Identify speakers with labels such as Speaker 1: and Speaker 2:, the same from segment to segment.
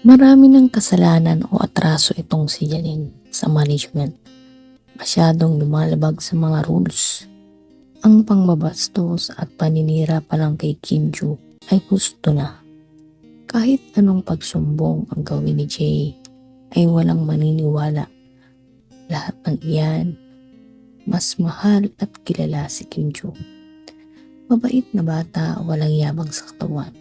Speaker 1: Marami ng kasalanan o atraso itong si Janine sa management. Masyadong lumalabag sa mga rules. Ang pangbabastos at paninira pa lang kay Kim Joo ay gusto na. Kahit anong pagsumbong ang gawin ni Jay ay walang maniniwala. Lahat ng iyan, mas mahal at kilala si Kim Joo. Mabait na bata, walang yabang sa katawan.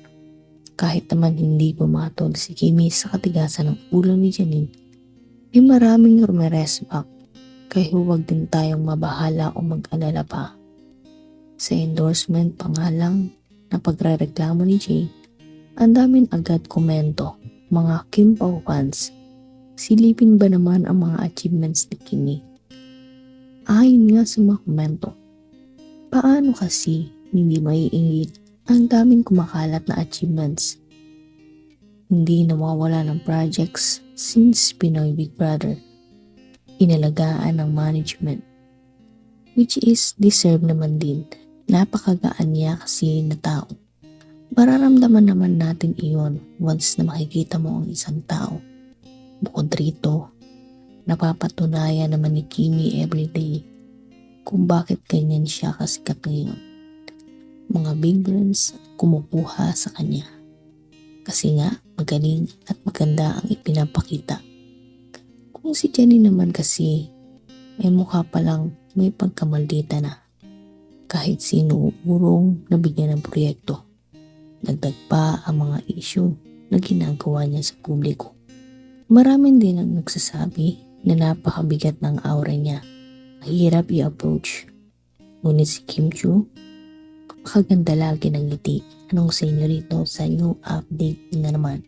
Speaker 1: Kahit naman hindi pumatol si Kimi sa katigasan ng ulo ni Janine, ay maraming rumeresbak kaya huwag din tayong mabahala o mag-alala pa. Sa endorsement pa nga lang na pagrereklamo ni Jay, ang damin agad komento, mga Kim Pao fans, silipin ba naman ang mga achievements ni Kimi? Ayon nga sa mga komento, paano kasi hindi maiingit ang daming kumakalat na achievements. Hindi nawawala ng projects since Pinoy Big Brother. Inalagaan ng management. Which is deserve naman din. Napakagaan niya kasi na tao. Mararamdaman naman natin iyon once na makikita mo ang isang tao. Bukod rito, napapatunayan naman ni Kimi everyday kung bakit ganyan siya kasikat ngayon mga big brands kumukuha sa kanya. Kasi nga, magaling at maganda ang ipinapakita. Kung si Jenny naman kasi, ay mukha palang may pagkamaldita na. Kahit sino urong nabigyan ng proyekto. Dagdag pa ang mga issue na ginagawa niya sa publiko. Maraming din ang nagsasabi na napakabigat ng aura niya. Mahirap i-approach. Ngunit si Kim Chu Napakaganda lagi ng ngiti. Anong sa inyo rito sa new update na naman?